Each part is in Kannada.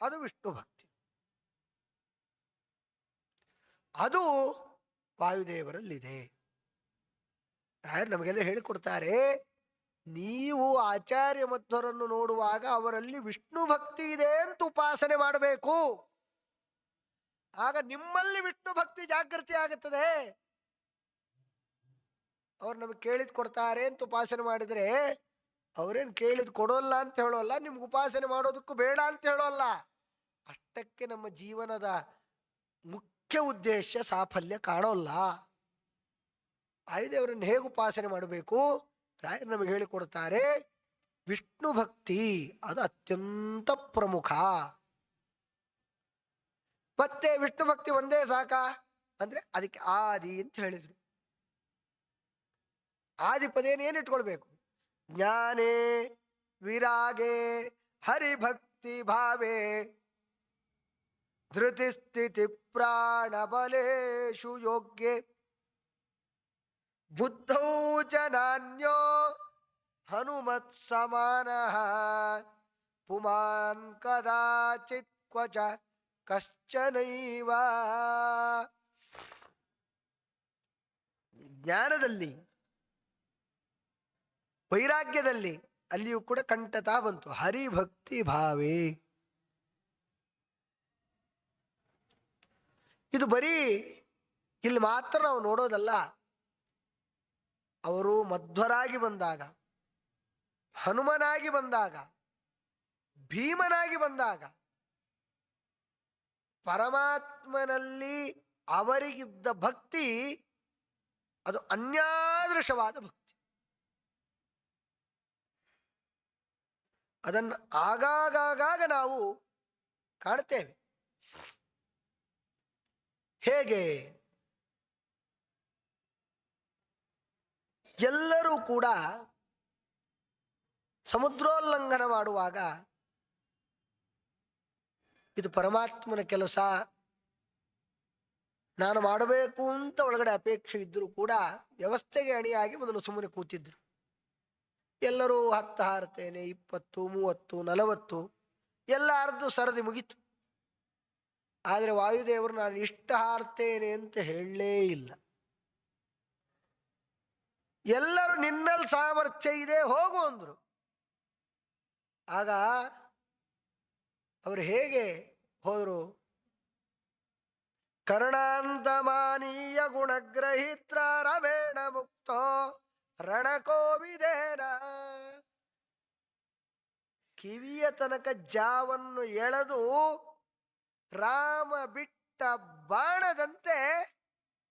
ಅದು ವಿಷ್ಣು ಭಕ್ತಿ. ಅದು ವಾಯುದೇವರಲ್ಲಿದೆ. ರಾಯರು ನಮಗೆಲ್ಲ ಹೇಳಿಕೊಡ್ತಾರೆ, ನೀವು ಆಚಾರ್ಯ ಮಧ್ವರನ್ನು ನೋಡುವಾಗ ಅವರಲ್ಲಿ ವಿಷ್ಣು ಭಕ್ತಿ ಇದೆ ಅಂತ ಉಪಾಸನೆ ಮಾಡಬೇಕು. ಆಗ ನಿಮ್ಮಲ್ಲಿ ವಿಷ್ಣು ಭಕ್ತಿ ಜಾಗೃತಿ ಆಗುತ್ತದೆ. ಅವ್ರು ನಮಗೆ ಕೇಳಿದ್ ಕೊಡ್ತಾರೆ ಅಂತ ಉಪಾಸನೆ ಮಾಡಿದ್ರೆ ಅವ್ರೇನ್ ಕೇಳಿದ್ ಕೊಡೋಲ್ಲ ಅಂತ ಹೇಳೋಲ್ಲ, ನಿಮ್ಗೆ ಉಪಾಸನೆ ಮಾಡೋದಕ್ಕೂ ಬೇಡ ಅಂತ ಹೇಳೋಲ್ಲ. ಅಷ್ಟಕ್ಕೆ ನಮ್ಮ ಜೀವನದ ಮುಖ್ಯ ಉದ್ದೇಶ ಸಾಫಲ್ಯ ಕಾಣೋಲ್ಲ. ಆಯುದೇವರನ್ನು ಹೇಗೆ ಉಪಾಸನೆ ಮಾಡಬೇಕು? ರಾಯರು ನಮಗೆ ಹೇಳಿಕೊಡ್ತಾರೆ ವಿಷ್ಣು ಭಕ್ತಿ, ಅದು ಅತ್ಯಂತ ಪ್ರಮುಖ. ಮತ್ತೆ ವಿಷ್ಣು ಭಕ್ತಿ ಒಂದೇ ಸಾಕ? ಅಂದ್ರೆ ಅದಕ್ಕೆ ಆದಿ ಅಂತ ಹೇಳಿದ್ರು. ಆದಿ ಪದೇನ ಏನು ಇಟ್ಕೊಳ್ಬೇಕು? ಜ್ಞಾನೇ, ವಿರಾಗೆ, ಹರಿಭಕ್ತಿ ಭಾವೆ. ಧೃತಿಸ್ಥಿತಿ ಪ್ರಾಣಬಲೇಶು ಯೋಗ್ಯೆ. ಬುದ್ಧೌ ಚ ನಾನ್ಯೋ ಹನುಮತ್ ಸಮಾನ ಪುಮಾನ್ ಕದಾಚಿತ್ ಕ್ವಚ ಕಶ್ಚನೈವ. ಜ್ಞಾನದಲ್ಲಿ ವೈರಾಗ್ಯದಲ್ಲಿ ಅಲ್ಲಿಯೂ ಕೂಡ ಕಂಠತಾ ಬಂತು. ಹರಿಭಕ್ತಿ ಭಾವೇ. ಇದು ಬರೀ ಇಲ್ಲಿ ಮಾತ್ರ ನಾವು ನೋಡೋದಲ್ಲ. ಅವರು ಮಧ್ವರಾಗಿ ಬಂದಾಗ, ಹನುಮನಾಗಿ ಬಂದಾಗ, ಭೀಮನಾಗಿ ಬಂದಾಗ, ಪರಮಾತ್ಮನಲ್ಲಿ ಅವರಿಗಿದ್ದ ಭಕ್ತಿ ಅದು ಅನ್ಯಾದೃಶವಾದ ಭಕ್ತಿ. ಅದನ್ನು ಆಗಾಗಾಗ ನಾವು ಕಾಣ್ತೇವೆ ಹೇಗೆ? ಎಲ್ಲರೂ ಕೂಡ ಸಮುದ್ರೋಲ್ಲಂಘನ ಮಾಡುವಾಗ ಇದು ಪರಮಾತ್ಮನ ಕೆಲಸ. ನಾನು ಮಾಡಬೇಕು ಅಂತ ಒಳಗಡೆ ಅಪೇಕ್ಷೆ ಇದ್ದರೂ ಕೂಡ ವ್ಯವಸ್ಥೆಗೆ ಅಣಿಯಾಗಿ ಮೊದಲು ಸುಮ್ಮನೆ ಕೂತಿದ್ರು. ಎಲ್ಲರೂ ಹತ್ತು ಹಾರ್ತೇನೆ ಇಪ್ಪತ್ತು, ಮೂವತ್ತು, ನಲವತ್ತು, ಎಲ್ಲ ಅರ್ದು ಸರದಿ ಮುಗೀತು. ಆದರೆ ವಾಯುದೇವರು ನಾನು ಇಷ್ಟ ಹಾರ್ತೇನೆ ಅಂತ ಹೇಳಲೇ ಇಲ್ಲ. ಎಲ್ಲರೂ ನಿನ್ನಲ್ಲಿ ಸಾಮರ್ಥ್ಯ ಇದೆ, ಹೋಗು ಅಂದರು. ಆಗ ಅವರು ಹೇಗೆ ಹೋದರು? ಕರ್ಣಾಂತಮಾನೀಯ ಗುಣಗ್ರಹಿತ್ರ ರಮೇಣ ಮುಕ್ತೋ ರಣಕೋವಿದೇನ ಕಿವಿಯ ತನಕ ಜಾವನ್ನು ಎಳೆದು ರಾಮ ಬಿಟ್ಟ ಬಾಣದಂತೆ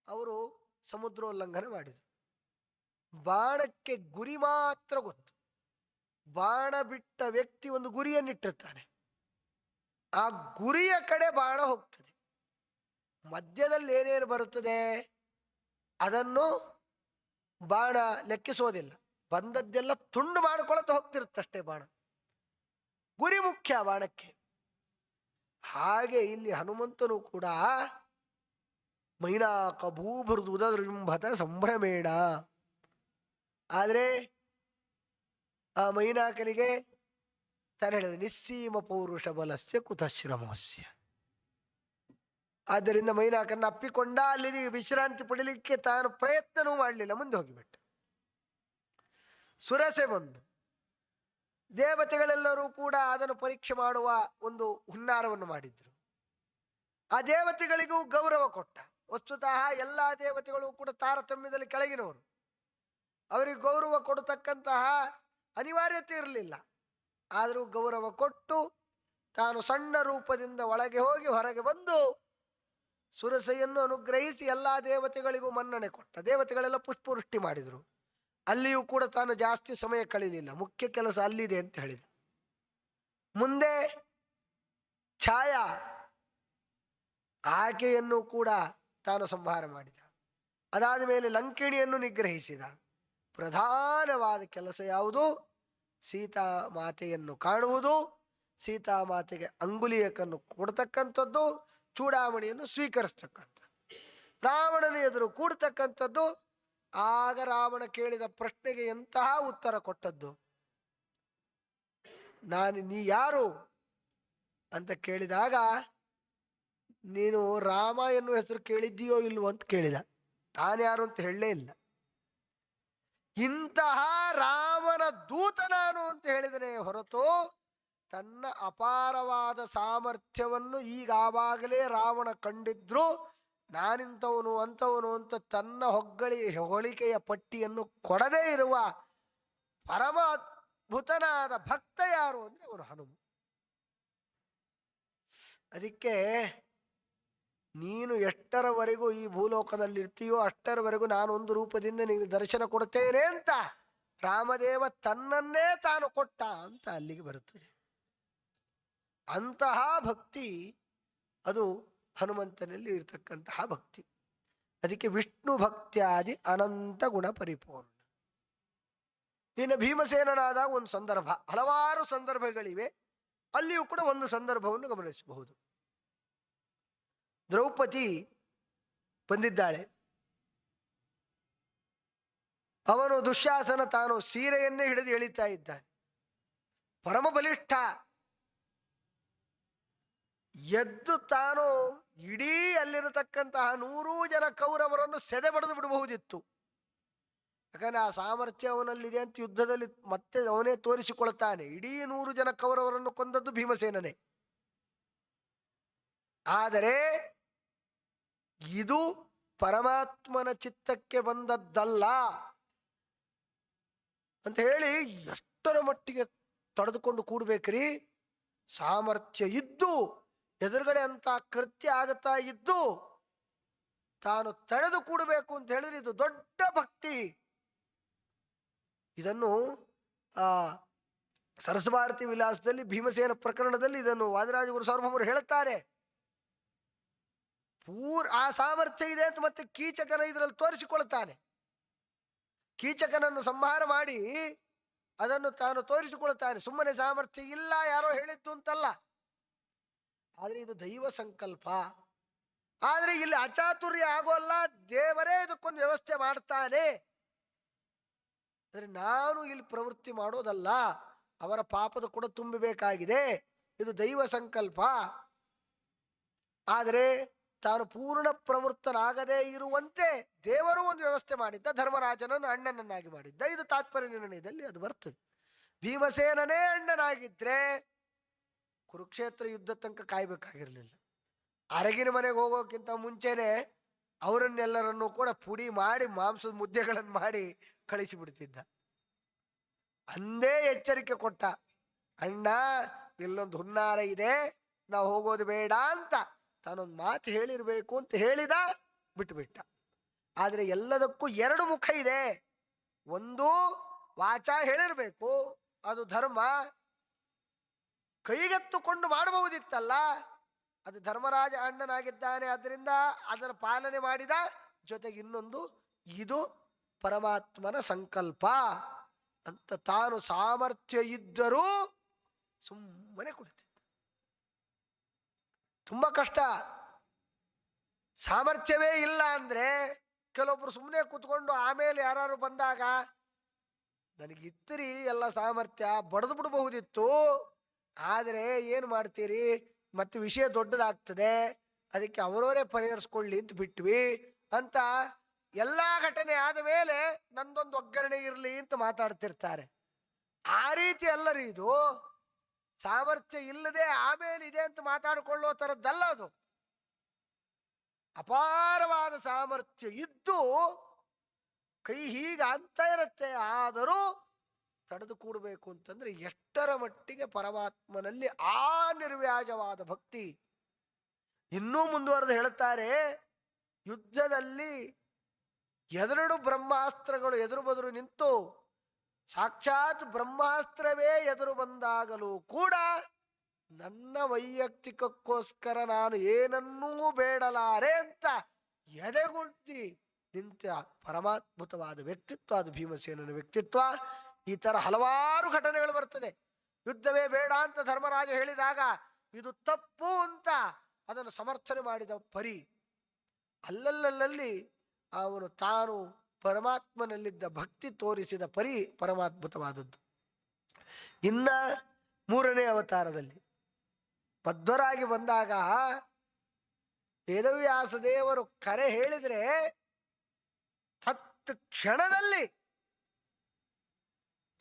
ಅವರು ಸಮುದ್ರೋಲ್ಲಂಘನೆ ಮಾಡಿದರು. ಬಾಣಕ್ಕೆ ಗುರಿ ಮಾತ್ರ ಗೊತ್ತು. ಬಾಣ ಬಿಟ್ಟ ವ್ಯಕ್ತಿ ಒಂದು ಗುರಿಯನ್ನಿಟ್ಟಿರ್ತಾನೆ. ಆ ಗುರಿಯ ಕಡೆ ಬಾಣ ಹೋಗ್ತದೆ. ಮಧ್ಯದಲ್ಲಿ ಏನೇನು ಬರುತ್ತದೆ? ಅದನ್ನು ಬಾಣ ಲೆಕ್ಕಿಸೋದಿಲ್ಲ. ಬಂದದ್ದೆಲ್ಲ ತುಂಡು ಮಾಡಿಕೊಳ್ಳುತ್ತ ಹೋಗ್ತಿರುತ್ತಷ್ಟೇ ಬಾಣ. ಗುರಿ ಮುಖ್ಯ ಬಾಣಕ್ಕೆ. ಹಾಗೆ ಇಲ್ಲಿ ಹನುಮಂತನು ಕೂಡ ಮೈನಾಕ ಭೂಭೃದುದೃಂಭತ ಸಂಭ್ರಮೇಣ. ಆದರೆ ಆ ಮೈನಾಕನಿಗೆ ತಾನು ಹೇಳಿದ ನಿಸ್ಸೀಮ ಪೌರುಷ ಬಲಸ್ಯ ಕುತಶ್ರಮಸ್ಯ. ಆದ್ದರಿಂದ ಮೈನಾಕನ್ನು ಅಪ್ಪಿಕೊಂಡ ಅಲ್ಲಿ ವಿಶ್ರಾಂತಿ ಪಡಿಲಿಕ್ಕೆ ತಾನು ಪ್ರಯತ್ನವೂ ಮಾಡಲಿಲ್ಲ. ಮುಂದೆ ಹೋಗಿಬಿಟ್ಟ. ಸುರಸೆ ಬಂದು. ದೇವತೆಗಳೆಲ್ಲರೂ ಕೂಡ ಅದನ್ನು ಪರೀಕ್ಷೆ ಮಾಡುವ ಒಂದು ಹುನ್ನಾರವನ್ನು ಮಾಡಿದ್ರು. ಆ ದೇವತೆಗಳಿಗೂ ಗೌರವ ಕೊಟ್ಟ. ವಸ್ತುತಃ ಎಲ್ಲ ದೇವತೆಗಳು ಕೂಡ ತಾರತಮ್ಯದಲ್ಲಿ ಕೆಳಗಿನವರು. ಅವರಿಗೆ ಗೌರವ ಕೊಡತಕ್ಕಂತಹ ಅನಿವಾರ್ಯತೆ ಇರಲಿಲ್ಲ. ಆದರೂ ಗೌರವ ಕೊಟ್ಟು ತಾನು ಸಣ್ಣ ರೂಪದಿಂದ ಒಳಗೆ ಹೋಗಿ ಹೊರಗೆ ಬಂದು ಸುರಸೆಯನ್ನು ಅನುಗ್ರಹಿಸಿ ಎಲ್ಲ ದೇವತೆಗಳಿಗೂ ಮನ್ನಣೆ ಕೊಟ್ಟ. ದೇವತೆಗಳೆಲ್ಲ ಪುಷ್ಪವೃಷ್ಟಿ ಮಾಡಿದರು. ಅಲ್ಲಿಯೂ ಕೂಡ ತಾನು ಜಾಸ್ತಿ ಸಮಯ ಕಳೀಲಿಲ್ಲ. ಮುಖ್ಯ ಕೆಲಸ ಅಲ್ಲಿದೆ ಅಂತ ಹೇಳಿದ ಮುಂದೆ ಛಾಯಾ ಆಕೆಯನ್ನು ಕೂಡ ತಾನು ಸಂಹಾರ ಮಾಡಿದ. ಅದಾದ ಮೇಲೆ ಲಂಕಿಣಿಯನ್ನು ನಿಗ್ರಹಿಸಿದ. ಪ್ರಧಾನವಾದ ಕೆಲಸ ಯಾವುದು? ಸೀತಾ ಮಾತೆಯನ್ನು ಕಾಣುವುದು. ಸೀತಾ ಮಾತೆಗೆ ಅಂಗುಲಿಯಕನ್ನು ಕೊಡ್ತಕ್ಕಂಥದ್ದು. ಚೂಡಾಮಣಿಯನ್ನು ಸ್ವೀಕರಿಸ್ತಕ್ಕಂಥ. ರಾವಣನ ಎದುರು ಕೂಡ್ತಕ್ಕಂಥದ್ದು, ಆಗ ರಾವಣ ಕೇಳಿದ ಪ್ರಶ್ನೆಗೆ ಎಂತಹ ಉತ್ತರ ಕೊಟ್ಟದ್ದು? ನಾನು, ನೀ ಯಾರು? ಅಂತ ಕೇಳಿದಾಗ, ನೀನು ರಾಮ ಎನ್ನುವ ಹೆಸರು ಕೇಳಿದ್ದೀಯೋ ಇಲ್ವೋ ಅಂತ ಕೇಳಿದ. ತಾನ್ಯಾರು ಅಂತ ಹೇಳಲೇ ಇಲ್ಲ. ಇಂತಹ ರಾಮನ ದೂತ ನಾನು ಅಂತ ಹೇಳಿದನೆ ಹೊರತು ತನ್ನ ಅಪಾರವಾದ ಸಾಮರ್ಥ್ಯವನ್ನು ಈಗ ಆವಾಗಲೇ ರಾವಣ ಕಂಡಿದ್ರು. ನಾನಿಂಥವನು, ಅಂಥವನು ಅಂತ ತನ್ನ ಹೊಗ್ಗಳಿ, ಹೊಗಳಿಕೆಯ ಪಟ್ಟಿಯನ್ನು ಕೊಡದೇ ಇರುವ ಪರಮ ಅದ್ಭುತನಾದ ಭಕ್ತ ಯಾರು ಅಂದ್ರೆ ಅವನು ಹನುಮ. ಅದಕ್ಕೆ ನೀನು ಎಷ್ಟರವರೆಗೂ ಈ ಭೂಲೋಕದಲ್ಲಿ ಇರ್ತೀಯೋ ಅಷ್ಟರವರೆಗೂ ನಾನು ಒಂದು ರೂಪದಿಂದ ನಿನಗೆ ದರ್ಶನ ಕೊಡ್ತೇನೆ ಅಂತ ರಾಮದೇವ ತನ್ನನ್ನೇ ತಾನು ಕೊಟ್ಟ ಅಂತ ಅಲ್ಲಿಗೆ ಬರುತ್ತದೆ. ಅಂತಹ ಭಕ್ತಿ ಅದು ಹನುಮಂತನಲ್ಲಿ ಇರತಕ್ಕಂತಹ ಭಕ್ತಿ. ಅದಕ್ಕೆ ವಿಷ್ಣು ಭಕ್ತ್ಯಾದಿ ಅನಂತ ಗುಣ ಪರಿಪೂರ್ಣ. ಇನ್ನು ಭೀಮಸೇನನಾದ ಒಂದು ಸಂದರ್ಭ, ಹಲವಾರು ಸಂದರ್ಭಗಳಿವೆ. ಅಲ್ಲಿಯೂ ಕೂಡ ಒಂದು ಸಂದರ್ಭವನ್ನು ಗಮನಿಸಬಹುದು. ದ್ರೌಪದಿ ಬಂದಿದ್ದಾಳೆ. ಅವನು ದುಶ್ಯಾಸನ ತಾನು ಸೀರೆಯನ್ನೇ ಹಿಡಿದು ಎಳಿತಾ ಇದ್ದಾನೆ. ಪರಮ ಬಲಿಷ್ಠ ಎದ್ದು ತಾನು ಇಡೀ ಅಲ್ಲಿರತಕ್ಕಂತಹ ನೂರು ಜನ ಕೌರವರನ್ನು ಸೆದೆ ಬಡಿದು ಬಿಡಬಹುದಿತ್ತು. ಯಾಕಂದ್ರೆ ಆ ಸಾಮರ್ಥ್ಯ ಅವನಲ್ಲಿದೆ ಅಂತ ಯುದ್ಧದಲ್ಲಿ ಮತ್ತೆ ಅವನೇ ತೋರಿಸಿಕೊಳ್ತಾನೆ. ಇಡೀ ನೂರು ಜನ ಕೌರವರನ್ನು ಕೊಂದದ್ದು ಭೀಮಸೇನನೇ. ಆದರೆ ಇದು ಪರಮಾತ್ಮನ ಚಿತ್ತಕ್ಕೆ ಬಂದದ್ದಲ್ಲ ಅಂತ ಹೇಳಿ ಎಷ್ಟರ ಮಟ್ಟಿಗೆ ತಡೆದುಕೊಂಡು ಕೂಡ್ಬೇಕ್ರಿ? ಸಾಮರ್ಥ್ಯ ಇದ್ದು ಎದುರುಗಡೆ ಅಂತ ಕೃತ್ಯ ಆಗುತ್ತಾ ಇದ್ದು ತಾನು ತಡೆದು ಕೂಡಬೇಕು ಅಂತ ಹೇಳಿದ್ರೆ ಇದು ದೊಡ್ಡ ಭಕ್ತಿ. ಇದನ್ನು, ಆ ಸರಸಭಾರತಿ ವಿಲಾಸದಲ್ಲಿ, ಭೀಮಸೇನ ಪ್ರಕರಣದಲ್ಲಿ ಇದನ್ನು ವಾದಿರಾಜ ಗುರು ಸಾರ್ವಭೌಮರು ಹೇಳುತ್ತಾರೆ. ಪೂರ್, ಆ ಸಾಮರ್ಥ್ಯ ಇದೆ ಅಂತ ಮತ್ತೆ ಕೀಚಕನ ಇದರಲ್ಲಿ ತೋರಿಸಿಕೊಳ್ಳುತ್ತಾನೆ ಕೀಚಕನನ್ನು ಸಂಹಾರ ಮಾಡಿ ಅದನ್ನು ತಾನು ತೋರಿಸಿಕೊಳ್ಳುತ್ತಾನೆ ಸುಮ್ಮನೆ ಸಾಮರ್ಥ್ಯ ಇಲ್ಲ, ಯಾರೋ ಹೇಳಿದ್ದು ಅಂತಲ್ಲ. ಆದ್ರೆ ಇದು ದೈವ ಸಂಕಲ್ಪ. ಆದರೆ ಇಲ್ಲಿ ಅಚಾತುರ್ಯ ಆಗೋಲ್ಲ, ದೇವರೇ ಇದಕ್ಕೊಂದು ವ್ಯವಸ್ಥೆ ಮಾಡ್ತಾನೆ. ಅಂದ್ರೆ ನಾನು ಇಲ್ಲಿ ಪ್ರವೃತ್ತಿ ಮಾಡೋದಲ್ಲ, ಅವರ ಪಾಪದ ಕೂಡ ತುಂಬಬೇಕಾಗಿದೆ. ಇದು ದೈವ ಸಂಕಲ್ಪ. ಆದರೆ ತಾನು ಪೂರ್ಣ ಪ್ರವೃತ್ತನಾಗದೇ ಇರುವಂತೆ ದೇವರು ಒಂದು ವ್ಯವಸ್ಥೆ ಮಾಡಿದ್ದ, ಧರ್ಮರಾಜನನ್ನು ಅಣ್ಣನನ್ನಾಗಿ ಮಾಡಿದ್ದ. ಇದು ತಾತ್ಪರ್ಯ ನಿರ್ಣಯದಲ್ಲಿ ಅದು ಬರ್ತದೆ. ಭೀಮಸೇನನೇ ಅಣ್ಣನಾಗಿದ್ರೆ ಕುರುಕ್ಷೇತ್ರ ಯುದ್ಧ ತನಕ ಕಾಯ್ಬೇಕಾಗಿರ್ಲಿಲ್ಲ. ಅರಗಿನ ಮನೆಗೆ ಹೋಗೋಕ್ಕಿಂತ ಮುಂಚೆನೆ ಅವರನ್ನೆಲ್ಲರನ್ನು ಕೂಡ ಪುಡಿ ಮಾಡಿ ಮಾಂಸದ ಮುದ್ದೆಗಳನ್ನು ಮಾಡಿ ಕಳಿಸಿ ಬಿಡ್ತಿದ್ದ. ಅಂದೇ ಎಚ್ಚರಿಕೆ ಕೊಟ್ಟ, ಅಣ್ಣ, ಇಲ್ಲೊಂದು ಹುನ್ನಾರ ಇದೆ, ನಾವು ಹೋಗೋದು ಬೇಡ ಅಂತ ತಾನೊಂದು ಮಾತು ಹೇಳಿರ್ಬೇಕು ಅಂತ ಹೇಳಿದ ಬಿಟ್ಟುಬಿಟ್ಟ ಆದ್ರೆ ಎಲ್ಲದಕ್ಕೂ ಎರಡು ಮುಖ ಇದೆ. ಒಂದು ವಾಚ ಹೇಳಿರ್ಬೇಕು, ಅದು ಧರ್ಮ ಕೈಗೆತ್ತುಕೊಂಡು ಮಾಡಬಹುದಿತ್ತಲ್ಲ, ಅದು ಧರ್ಮರಾಜ ಅಣ್ಣನಾಗಿದ್ದಾನೆ, ಅದರಿಂದ ಅದರ ಪಾಲನೆ ಮಾಡಿದ ಜೊತೆಗೆ ಇನ್ನೊಂದು, ಇದು ಪರಮಾತ್ಮನ ಸಂಕಲ್ಪ ಅಂತ ತಾನು ಸಾಮರ್ಥ್ಯ ಇದ್ದರೂ ಸುಮ್ಮನೆ ಕುಳಿತಿದ್ದ. ತುಂಬಾ ಕಷ್ಟ. ಸಾಮರ್ಥ್ಯವೇ ಇಲ್ಲ ಅಂದ್ರೆ ಕೆಲವೊಬ್ರು ಸುಮ್ಮನೆ ಕೂತ್ಕೊಂಡು ಆಮೇಲೆ ಯಾರು ಬಂದಾಗ, ನನಗಿತ್ತರಿ ಎಲ್ಲ ಸಾಮರ್ಥ್ಯ, ಬಡದು ಬಿಡಬಹುದಿತ್ತು. ಆದರೆ ಏನು ಮಾಡ್ತೀರಿ? ಮತ್ತೆ ವಿಷಯ ದೊಡ್ಡದಾಗ್ತದೆ. ಅದಕ್ಕೆ ಅವರವರೇ ಪರಿಹರಿಸ್ಕೊಳ್ಳಿ ಅಂತ ಬಿಟ್ವಿ. ಅಂತ ಎಲ್ಲಾ ಘಟನೆ ಆದ ಮೇಲೆ ನಂದೊಂದು ಒಗ್ಗರಣೆ ಇರಲಿ ಅಂತ ಮಾತಾಡ್ತಿರ್ತಾರೆ. ಆ ರೀತಿ ಅಲ್ಲರಿ ಇದು. ಸಾಮರ್ಥ್ಯ ಇಲ್ಲದೆ ಆಮೇಲೆ ಇದೆ ಅಂತ ಮಾತಾಡಿಕೊಳ್ಳೋ ಥರದ್ದಲ್ಲ ಅದು. ಅಪಾರವಾದ ಸಾಮರ್ಥ್ಯ ಇದ್ದು ಕೈ ಹೀಗೆ ಅಂತ ಇರುತ್ತೆ. ಆದರೂ ತಡೆದು ಕೂಡಬೇಕು ಅಂತಂದ್ರೆ ಎಷ್ಟರ ಮಟ್ಟಿಗೆ ಪರಮಾತ್ಮನಲ್ಲಿ ಆ ನಿರ್ವ್ಯಾಜವಾದ ಭಕ್ತಿ ಇನ್ನೂ ಮುಂದುವರೆದು ಹೇಳುತ್ತಾರೆ, ಯುದ್ಧದಲ್ಲಿ ಎದುರು ಬ್ರಹ್ಮಾಸ್ತ್ರಗಳು ಎದುರು ಬದುರು ನಿಂತು ಸಾಕ್ಷಾತ್ ಬ್ರಹ್ಮಾಸ್ತ್ರವೇ ಎದುರು ಬಂದಾಗಲೂ ಕೂಡ ನನ್ನ ವೈಯಕ್ತಿಕಕ್ಕೋಸ್ಕರ ನಾನು ಏನನ್ನೂ ಬೇಡಲಾರೆ ಅಂತ ಎದೆಗುಂಟಿ ನಿಂತ ಪರಮಾತ್ಮುತವಾದ ವ್ಯಕ್ತಿತ್ವ, ಅದು ಭೀಮಸೇನನ ವ್ಯಕ್ತಿತ್ವ. ಈ ತರ ಹಲವಾರು ಘಟನೆಗಳು ಬರ್ತದೆ ಯುದ್ಧವೇ ಬೇಡ ಅಂತ ಧರ್ಮರಾಜ ಹೇಳಿದಾಗ, ಇದು ತಪ್ಪು ಅಂತ ಅದನ್ನು ಸಮರ್ಥನೆ ಮಾಡಿದ ಪರಿ, ಅಲ್ಲಲ್ಲಲ್ಲಿ ಅವನು ತಾನು ಪರಮಾತ್ಮನಲ್ಲಿದ್ದ ಭಕ್ತಿ ತೋರಿಸಿದ ಪರಿ ಪರಮಾದ್ಭುತವಾದದ್ದು. ಇನ್ನ ಮೂರನೇ ಅವತಾರದಲ್ಲಿ ಬದ್ಧರಾಗಿ ಬಂದಾಗ ವೇದವ್ಯಾಸ ದೇವರು ಕರೆ ಹೇಳಿದ್ರೆ ತತ್ ಕ್ಷಣದಲ್ಲಿ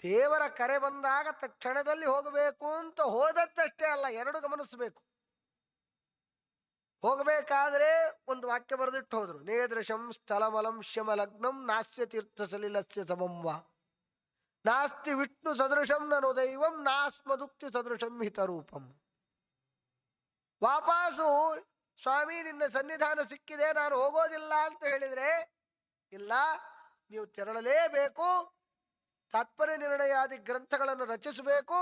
ದೇವರ ಕರೆ ಬಂದಾಗ ತಕ್ಷಣದಲ್ಲಿ ಹೋಗಬೇಕು ಅಂತ ಹೋದದ್ದಷ್ಟೇ ಅಲ್ಲ, ಎರಡು ಗಮನಿಸಬೇಕು. ಹೋಗಬೇಕಾದ್ರೆ ಒಂದು ವಾಕ್ಯ ಬರೆದಿಟ್ಟು ಹೋದ್ರು, ನೇದೃಶಂ ಸ್ಥಳಮಲಂ ಶಮಲಗ್ನಂ ನಾಸ್ಯ ತೀರ್ಥ ಸಲಿಲಸ್ಯ ಸಮಂವ ನಾಸ್ತಿ ವಿಷ್ಣು ಸದೃಶಂ ನನು ದೈವಂ ನಾಸ್ಮದುಕ್ತಿ ಸದೃಶಂ ಹಿತರೂಪಂ. ವಾಪಾಸು ಸ್ವಾಮಿ ನಿನ್ನ ಸನ್ನಿಧಾನ ಸಿಕ್ಕಿದೆ, ನಾನು ಹೋಗೋದಿಲ್ಲ ಅಂತ ಹೇಳಿದ್ರೆ, ಇಲ್ಲ, ನೀವು ತೆರಳಲೇಬೇಕು. ತಾತ್ಪರ್ಯ ನಿರ್ಣಯಾದಿ ಗ್ರಂಥಗಳನ್ನು ರಚಿಸಬೇಕು.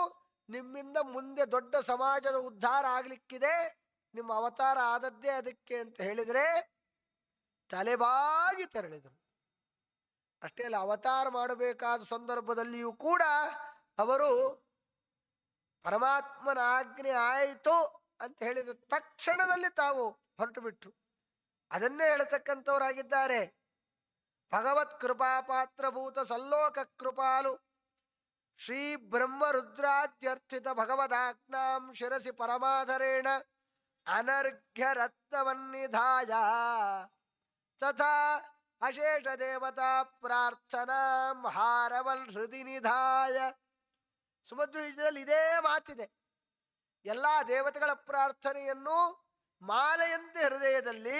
ನಿಮ್ಮಿಂದ ಮುಂದೆ ದೊಡ್ಡ ಸಮಾಜದ ಉದ್ಧಾರ ಆಗ್ಲಿಕ್ಕಿದೆ. ನಿಮ್ಮ ಅವತಾರ ಆದದ್ದೇ ಅದಕ್ಕೆ ಅಂತ ಹೇಳಿದ್ರೆ ತಲೆಬಾಗಿ ತೆರಳಿದರು. ಅಷ್ಟೇ ಅಲ್ಲ, ಅವತಾರ ಮಾಡಬೇಕಾದ ಸಂದರ್ಭದಲ್ಲಿಯೂ ಕೂಡ ಅವರು ಪರಮಾತ್ಮನ ಆಜ್ಞೆ ಆಯಿತು ಅಂತ ಹೇಳಿದ ತಕ್ಷಣದಲ್ಲಿ ತಾವು ಹೊರಟು ಬಿಟ್ರು ಅದನ್ನೇ ಹೇಳ್ತಕ್ಕಂಥವರಾಗಿದ್ದಾರೆ. ಭಗವತ್ ಕೃಪಾಪಾತ್ರಭೂತ ಸಲ್ಲೋಕ ಕೃಪಾಲು. ಶ್ರೀ ಬ್ರಹ್ಮ ರುದ್ರಾದ್ಯರ್ಥಿತ ಭಗವದಾಜ್ಞಾಂ ಶಿರಸಿ ಪರಮಾಧರೇಣ ಅನರ್ಘ್ಯ ರತ್ನವನ್ನಿಧಾಯ. ತಥಾ ಅಶೇಷ ದೇವತಾ ಪ್ರಾರ್ಥನಾಂ ಹಾರವಲ್ ಹೃದಯ ನಿಧಾಯ. ಸುಮಧ್ವಜದಲ್ಲಿ ಇದೇ ಮಾತಿದೆ. ಎಲ್ಲಾ ದೇವತೆಗಳ ಪ್ರಾರ್ಥನೆಯನ್ನು ಮಾಲೆಯಂತೆ ಹೃದಯದಲ್ಲಿ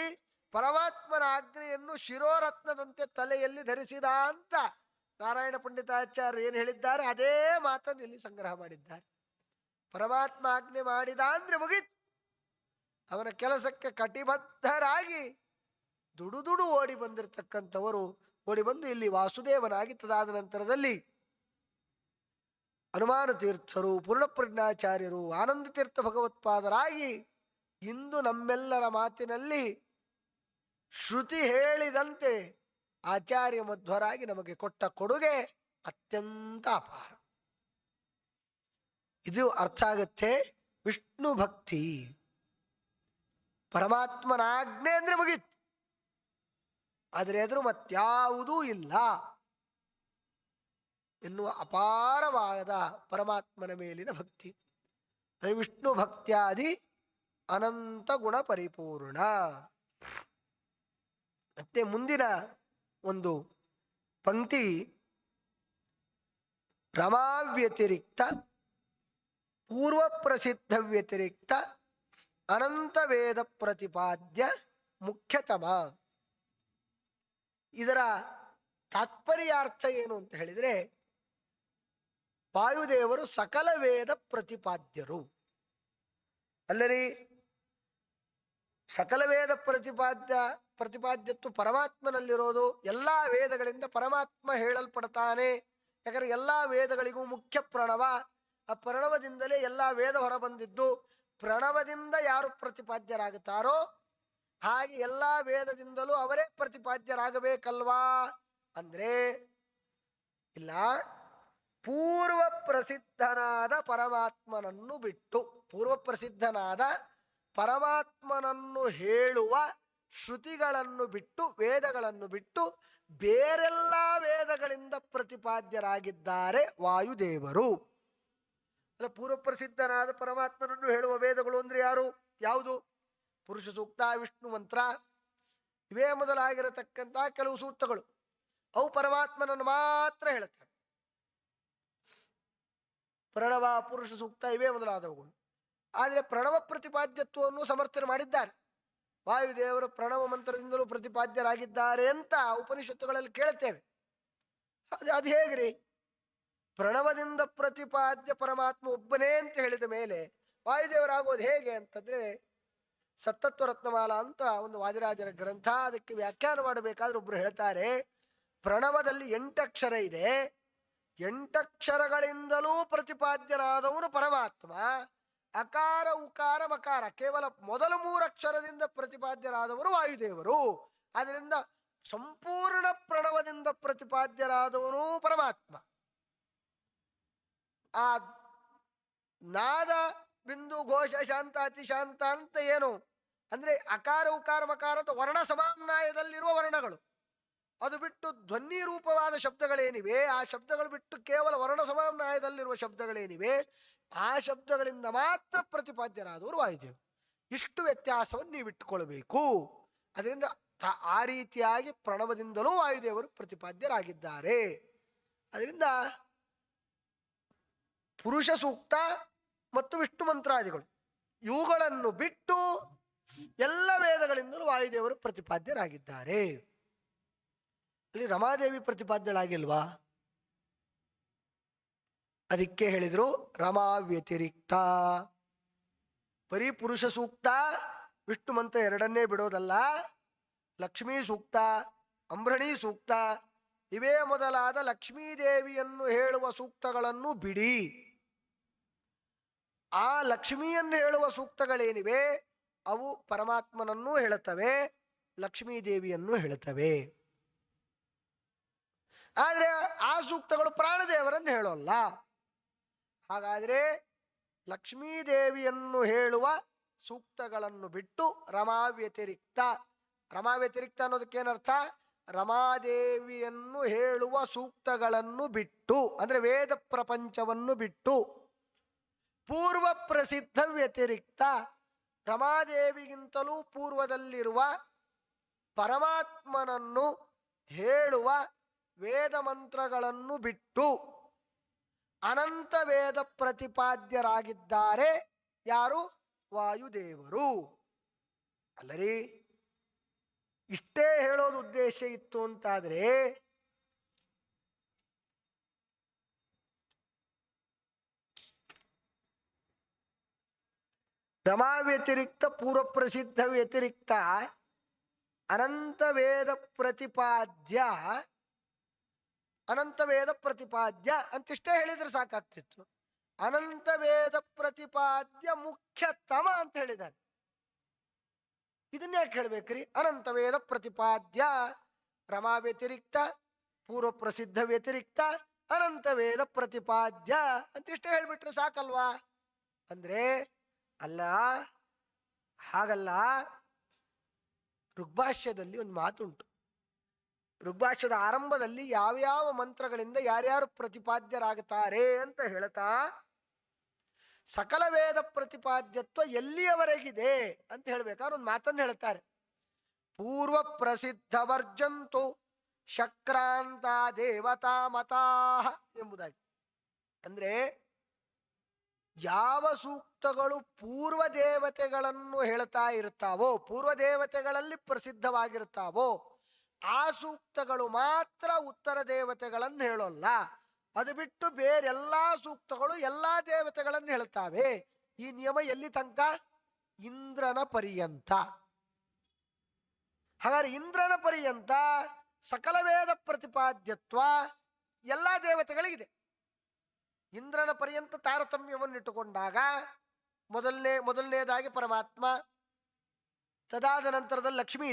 ಪರಮಾತ್ಮನ ಆಜ್ಞೆಯನ್ನು ಶಿರೋರತ್ನದಂತೆ ತಲೆಯಲ್ಲಿ ಧರಿಸಿದ ಅಂತ ನಾರಾಯಣ ಪಂಡಿತಾಚಾರ್ಯರು ಏನು ಹೇಳಿದ್ದಾರೆ? ಅದೇ ಮಾತನ್ನು ಇಲ್ಲಿ ಸಂಗ್ರಹ ಮಾಡಿದ್ದಾರೆ. ಪರಮಾತ್ಮ ಆಜ್ಞೆ ಮಾಡಿದ ಅಂದ್ರೆ ಮುಗೀತು. ಅವನ ಕೆಲಸಕ್ಕೆ ಕಟಿಬದ್ಧರಾಗಿ ದುಡು ದುಡು ಓಡಿ ಬಂದಿರತಕ್ಕಂಥವರು ಓಡಿ ಬಂದು ಇಲ್ಲಿ ವಾಸುದೇವನಾಗಿ ತದಾದ ನಂತರದಲ್ಲಿ ಹನುಮಾನ ತೀರ್ಥರು, ಪೂರ್ಣಪ್ರಜ್ಞಾಚಾರ್ಯರು, ಆನಂದ ತೀರ್ಥ ಭಗವತ್ಪಾದರಾಗಿ ಇಂದು ನಮ್ಮೆಲ್ಲರ ಮಾತಿನಲ್ಲಿ ಶ್ರುತಿ ಹೇಳಿದಂತೆ ಆಚಾರ್ಯ ಮಧ್ವರಾಗಿ ನಮಗೆ ಕೊಟ್ಟ ಕೊಡುಗೆ ಅತ್ಯಂತ ಅಪಾರ. ಇದು ಅರ್ಥ ಆಗತ್ತೆ, ವಿಷ್ಣು ಭಕ್ತಿ. ಪರಮಾತ್ಮನ ಆಜ್ಞೆ ಅಂದ್ರೆ ಮುಗೀತು. ಆದರೆ ಎದುರು ಮತ್ಯಾವುದೂ ಇಲ್ಲ. ಎನ್ನುವ ಅಪಾರವಾದ ಪರಮಾತ್ಮನ ಮೇಲಿನ ಭಕ್ತಿ. ವಿಷ್ಣು ಭಕ್ತ್ಯಾದಿ ಅನಂತ ಗುಣ ಪರಿಪೂರ್ಣ. ಮತ್ತೆ ಮುಂದಿನ ಒಂದು ಪಂಕ್ತಿ ರಮಾವ್ಯತಿರಿಕ್ತ ಪೂರ್ವ ಪ್ರಸಿದ್ಧ ವ್ಯತಿರಿಕ್ತ ಅನಂತ ವೇದ ಪ್ರತಿಪಾದ್ಯ ಮುಖ್ಯತಮ. ಇದರ ತಾತ್ಪರ್ಯಾರ್ಥ ಏನು ಅಂತ ಹೇಳಿದ್ರೆ, ವಾಯುದೇವರು ಸಕಲ ವೇದ ಪ್ರತಿಪಾದ್ಯರು. ಅಲ್ಲರಿ, ಸಕಲ ವೇದ ಪ್ರತಿಪಾದ್ಯ ಪ್ರತಿಪಾದ್ಯತ್ವ ಪರಮಾತ್ಮನಲ್ಲಿರೋದು ಎಲ್ಲ ವೇದಗಳಿಂದ ಪರಮಾತ್ಮ ಹೇಳಲ್ಪಡ್ತಾನೆ. ಯಾಕಂದ್ರೆ ಎಲ್ಲ ವೇದಗಳಿಗೂ ಮುಖ್ಯ ಪ್ರಣವ. ಆ ಪ್ರಣವದಿಂದಲೇ ಎಲ್ಲ ವೇದ ಹೊರಬಂದಿದ್ದು, ಪ್ರಣವದಿಂದ ಯಾರು ಪ್ರತಿಪಾದ್ಯರಾಗುತ್ತಾರೋ, ಹಾಗೆ ಎಲ್ಲ ವೇದದಿಂದಲೂ ಅವರೇ ಪ್ರತಿಪಾದ್ಯರಾಗಬೇಕಲ್ವಾ? ಅಂದ್ರೆ, ಇಲ್ಲ, ಪೂರ್ವ ಪ್ರಸಿದ್ಧನಾದ ಪರಮಾತ್ಮನನ್ನು ಬಿಟ್ಟು, ಪೂರ್ವ ಪ್ರಸಿದ್ಧನಾದ ಪರಮಾತ್ಮನನ್ನು ಹೇಳುವ ಶ್ರುತಿಗಳನ್ನು ಬಿಟ್ಟು, ವೇದಗಳನ್ನು ಬಿಟ್ಟು ಬೇರೆಲ್ಲ ವೇದಗಳಿಂದ ಪ್ರತಿಪಾದ್ಯರಾಗಿದ್ದಾರೆ ವಾಯುದೇವರು. ಅಲ್ಲ ಪೂರ್ವ ಪ್ರಸಿದ್ಧನಾದ ಪರಮಾತ್ಮನನ್ನು ಹೇಳುವ ವೇದಗಳು ಅಂದ್ರೆ ಯಾರು? ಯಾವುದು? ಪುರುಷ ಸೂಕ್ತ, ವಿಷ್ಣು ಮಂತ್ರ. ಇವೇ ಮೊದಲಾಗಿರತಕ್ಕಂತ ಕೆಲವು ಸೂಕ್ತಗಳು. ಅವು ಪರಮಾತ್ಮನನ್ನು ಮಾತ್ರ ಹೇಳುತ್ತವೆ. ಪ್ರಣವ, ಪುರುಷ ಸೂಕ್ತ ಇವೇ ಮೊದಲಾದವುಗಳು. ಆದರೆ ಪ್ರಣವ ಪ್ರತಿಪಾದ್ಯತ್ವವನ್ನು ಸಮರ್ಥನೆ ಮಾಡಿದ್ದಾರೆ. ವಾಯುದೇವರು ಪ್ರಣವ ಮಂತ್ರದಿಂದಲೂ ಪ್ರತಿಪಾದ್ಯರಾಗಿದ್ದಾರೆ ಅಂತ ಉಪನಿಷತ್ತುಗಳಲ್ಲಿ ಕೇಳ್ತೇವೆ. ಅದು ಅದು ಹೇಗ್ರಿ? ಪ್ರಣವದಿಂದ ಪ್ರತಿಪಾದ್ಯ ಪರಮಾತ್ಮ ಒಬ್ಬನೇ ಅಂತ ಹೇಳಿದ ಮೇಲೆ ವಾಯುದೇವರಾಗೋದು ಹೇಗೆ ಅಂತಂದ್ರೆ ಸತ್ತತ್ವ ರತ್ನಮಾಲ ಅಂತ ಒಂದು ವಾದಿರಾಜರ ಗ್ರಂಥ, ಅದಕ್ಕೆ ವ್ಯಾಖ್ಯಾನ ಮಾಡಬೇಕಾದ್ರೆ ಒಬ್ರು ಹೇಳ್ತಾರೆ, ಪ್ರಣವದಲ್ಲಿ ಎಂಟಕ್ಷರ ಇದೆ. ಎಂಟಕ್ಷರಗಳಿಂದಲೂ ಪ್ರತಿಪಾದ್ಯನಾದವನು ಪರಮಾತ್ಮ. ಅಕಾರ, ಉಕಾರ ಮಕಾರ ಕೇವಲ ಮೊದಲ ಮೂರಕ್ಷರದಿಂದ ಪ್ರತಿಪಾದ್ಯರಾದವರು ವಾಯುದೇವರು. ಅದರಿಂದ ಸಂಪೂರ್ಣ ಪ್ರಣವದಿಂದ ಪ್ರತಿಪಾದ್ಯರಾದವನು ಪರಮಾತ್ಮ. ಆ ನಾದ, ಬಿಂದು, ಘೋಷ, ಶಾಂತ, ಅತಿ ಶಾಂತ ಅಂತ ಏನು? ಅಂದ್ರೆ ಅಕಾರ, ಉಕಾರ ಮಕಾರ ವರ್ಣ ಸಮನ್ವಯದಲ್ಲಿರುವ ವರ್ಣಗಳು. ಅದು ಬಿಟ್ಟು ಧ್ವನಿ ರೂಪವಾದ ಶಬ್ದಗಳೇನಿವೆ? ಆ ಶಬ್ದಗಳು ಬಿಟ್ಟು ಕೇವಲ ವರ್ಣ ಸಮನ್ವಯದಲ್ಲಿರುವ ಶಬ್ದಗಳೇನಿವೆ? ಆ ಶಬ್ದಗಳಿಂದ ಮಾತ್ರ ಪ್ರತಿಪಾದ್ಯರಾದವರು ವಾಯುದೇವರು ಇಷ್ಟು ವ್ಯತ್ಯಾಸವನ್ನು ನೀವು ಇಟ್ಟುಕೊಳ್ಬೇಕು. ಅದರಿಂದ ಆ ರೀತಿಯಾಗಿ ಪ್ರಣವದಿಂದಲೂ ವಾಯುದೇವರು ಪ್ರತಿಪಾದ್ಯರಾಗಿದ್ದಾರೆ. ಅದರಿಂದ ಪುರುಷ ಸೂಕ್ತ ಮತ್ತು ವಿಷ್ಣು ಮಂತ್ರಾದಿಗಳು, ಇವುಗಳನ್ನು ಬಿಟ್ಟು ಎಲ್ಲ ವೇದಗಳಿಂದಲೂ ವಾಯುದೇವರು ಪ್ರತಿಪಾದ್ಯರಾಗಿದ್ದಾರೆ. ಅಲ್ಲಿ ರಮಾದೇವಿ ಪ್ರತಿಪಾದ್ಯಳಾಗಿಲ್ವಾ? ಅದಕ್ಕೆ ಹೇಳಿದರು ರಮಾ ವ್ಯತಿರಿಕ್ತ. ಬರೀ ಪುರುಷ ಸೂಕ್ತ, ವಿಷ್ಣು ಮಂತ್ರ ಎರಡನ್ನೇ ಬಿಡೋದಲ್ಲ. ಲಕ್ಷ್ಮೀ ಸೂಕ್ತ, ಅಂಬ್ರಣಿ ಸೂಕ್ತ, ಇವೇ ಮೊದಲಾದ ಲಕ್ಷ್ಮೀದೇವಿಯನ್ನು ಹೇಳುವ ಸೂಕ್ತಗಳನ್ನು ಬಿಡಿ. ಆ ಲಕ್ಷ್ಮಿಯನ್ನು ಹೇಳುವ ಸೂಕ್ತಗಳೇನಿವೆ? ಅವು ಪರಮಾತ್ಮನನ್ನೂ ಹೇಳುತ್ತವೆ ಲಕ್ಷ್ಮೀ ದೇವಿಯನ್ನು ಹೇಳುತ್ತವೆ. ಆದ್ರೆ ಆ ಸೂಕ್ತಗಳು ಪ್ರಾಣದೇವರನ್ನು ಹೇಳೋಲ್ಲ. ಹಾಗಾದ್ರೆ ಲಕ್ಷ್ಮೀದೇವಿಯನ್ನು ಹೇಳುವ ಸೂಕ್ತಗಳನ್ನು ಬಿಟ್ಟು ರಮಾ ವ್ಯತಿರಿಕ್ತ ರಮಾ ವ್ಯತಿರಿಕ್ತ ಅನ್ನೋದಕ್ಕೇನರ್ಥ ರಮಾದೇವಿಯನ್ನು ಹೇಳುವ ಸೂಕ್ತಗಳನ್ನು ಬಿಟ್ಟು, ಅಂದ್ರೆ ವೇದ ಪ್ರಪಂಚವನ್ನು ಬಿಟ್ಟು ಪೂರ್ವ ಪ್ರಸಿದ್ಧ ವ್ಯತಿರಿಕ್ತ. ರಮಾದೇವಿಗಿಂತಲೂ ಪೂರ್ವದಲ್ಲಿರುವ ಪರಮಾತ್ಮನನ್ನು ಹೇಳುವ ವೇದ ಮಂತ್ರಗಳನ್ನು ಬಿಟ್ಟು ಅನಂತ ವೇದ ಪ್ರತಿಪಾದ್ಯರಾಗಿದ್ದಾರೆ ಯಾರು? ವಾಯುದೇವರು. ಅಲ್ಲರಿ, ಇಷ್ಟೇ ಹೇಳೋದು ಉದ್ದೇಶ ಇತ್ತು ಅಂತಾದ್ರೆ ರಮಾ ವ್ಯತಿರಿಕ್ತ ಪೂರ್ವ ಪ್ರಸಿದ್ಧ ವ್ಯತಿರಿಕ್ತ ಅನಂತ ವೇದ ಪ್ರತಿಪಾದ್ಯ ಅನಂತ ವೇದ ಪ್ರತಿಪಾದ್ಯ ಅಂತಿಷ್ಟೇ ಹೇಳಿದ್ರೆ ಸಾಕಾಗ್ತಿತ್ತು. ಅನಂತ ವೇದ ಪ್ರತಿಪಾದ್ಯ ಮುಖ್ಯತಮ ಅಂತ ಹೇಳಿದ್ದಾರೆ. ಇದನ್ನ ಯಾಕೆ ಹೇಳ್ಬೇಕ್ರಿ? ಅನಂತ ವೇದ ಪ್ರತಿಪಾದ್ಯ ರಮಾ ವ್ಯತಿರಿಕ್ತ, ಪೂರ್ವ ಪ್ರಸಿದ್ಧ ವ್ಯತಿರಿಕ್ತ, ಅನಂತ ವೇದ ಪ್ರತಿಪಾದ್ಯ ಅಂತಿಷ್ಟೇ ಹೇಳ್ಬಿಟ್ರೆ ಸಾಕಲ್ವಾ? ಅಂದ್ರೆ ಅಲ್ಲ, ಹಾಗಲ್ಲ, ಋಗ್ಭಾಷ್ಯದಲ್ಲಿ ಒಂದು ಮಾತುಂಟು. ಋಗ್ಭಾಷ್ಯದ ಆರಂಭದಲ್ಲಿ ಯಾವ್ಯಾವ ಮಂತ್ರಗಳಿಂದ ಯಾರ್ಯಾರು ಪ್ರತಿಪಾದ್ಯರಾಗುತ್ತಾರೆ ಅಂತ ಹೇಳ್ತಾ, ಸಕಲ ವೇದ ಪ್ರತಿಪಾದ್ಯತ್ವ ಎಲ್ಲಿಯವರೆಗಿದೆ ಅಂತ ಹೇಳ್ಬೇಕಾದ್ರೆ ಒಂದು ಮಾತನ್ನು ಹೇಳ್ತಾರೆ. ಪೂರ್ವ ಪ್ರಸಿದ್ಧ ವರ್ಜಂತು ಶಕ್ರಾಂತ ದೇವತಾ ಮತಾ ಎಂಬುದಾಗಿ. ಅಂದ್ರೆ ಯಾವ ಸೂಕ್ತಗಳು ಪೂರ್ವ ದೇವತೆಗಳನ್ನು ಹೇಳ್ತಾ ಇರ್ತಾವೋ, ಪೂರ್ವ ದೇವತೆಗಳಲ್ಲಿ ಪ್ರಸಿದ್ಧವಾಗಿರ್ತಾವೋ ಆ ಸೂಕ್ತಗಳು ಮಾತ್ರ ಉತ್ತರ ದೇವತೆಗಳನ್ನು ಹೇಳೋಲ್ಲ. ಅದು ಬಿಟ್ಟು ಬೇರೆಲ್ಲ ಸೂಕ್ತಗಳು ಎಲ್ಲಾ ದೇವತೆಗಳನ್ನು ಹೇಳ್ತಾವೆ. ಈ ನಿಯಮ ಎಲ್ಲಿ ತನಕ? ಇಂದ್ರನ ಪರ್ಯಂತ. ಹಾಗಾದ್ರೆ ಇಂದ್ರನ ಪರ್ಯಂತ ಸಕಲ ವೇದ ಪ್ರತಿಪಾದ್ಯತ್ವ ಎಲ್ಲಾ ದೇವತೆಗಳಿಗಿದೆ. ಇಂದ್ರನ ಪರ್ಯಂತ ತಾರತಮ್ಯವನ್ನು ಇಟ್ಟುಕೊಂಡಾಗ ಮೊದಲನೇ, ಮೊದಲನೇದಾಗಿ ಪರಮಾತ್ಮ, ತದಾದ ನಂತರದಲ್ಲಿ ಲಕ್ಷ್ಮೀ